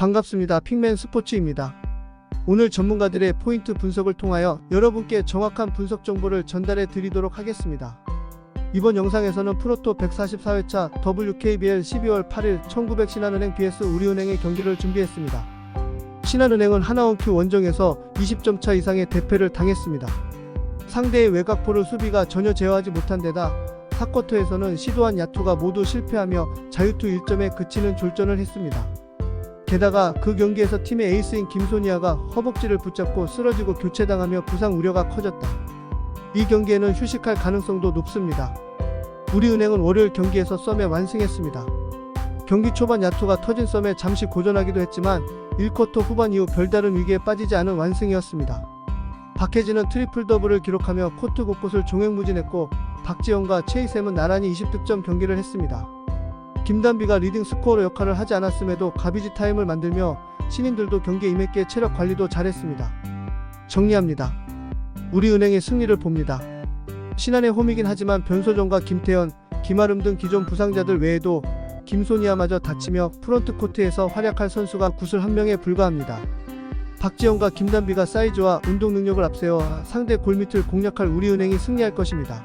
반갑습니다. 핑맨 스포츠입니다. 오늘 전문가들의 포인트 분석을 통하여 여러분께 정확한 분석 정보를 전달해 드리도록 하겠습니다. 이번 영상에서는 프로토 144회차 WKBL 12월 8일 1900 신한은행 vs 우리은행의 경기를 준비했습니다. 신한은행은 하나원큐 원정에서 20점 차 이상의 대패를 당했습니다. 상대의 외곽포를 수비가 전혀 제어하지 못한 데다 4쿼터에서는 시도한 야투가 모두 실패하며 자유투 1점에 그치는 졸전을 했습니다. 게다가 그 경기에서 팀의 에이스인 김소니아가 허벅지를 붙잡고 쓰러지고 교체당하며 부상 우려가 커졌다. 이 경기에는 휴식할 가능성도 높습니다. 우리은행은 월요일 경기에서 썸에 완승했습니다. 경기 초반 야투가 터진 썸에 잠시 고전하기도 했지만 1쿼터 후반 이후 별다른 위기에 빠지지 않은 완승이었습니다. 박혜진은 트리플 더블을 기록하며 코트 곳곳을 종횡무진했고 박지영과 최희샘은 나란히 20득점 경기를 했습니다. 김단비가 리딩 스코어로 역할을 하지 않았음에도 가비지 타임을 만들며 신인들도 경기에 임했기에 체력 관리도 잘했습니다. 정리합니다. 우리은행의 승리를 봅니다. 신한의 홈이긴 하지만 변소정과 김태현, 김아름 등 기존 부상자들 외에도 김소니아마저 다치며 프론트 코트에서 활약할 선수가 구슬 한 명에 불과합니다. 박지영과 김단비가 사이즈와 운동 능력을 앞세워 상대 골밑을 공략할 우리은행이 승리할 것입니다.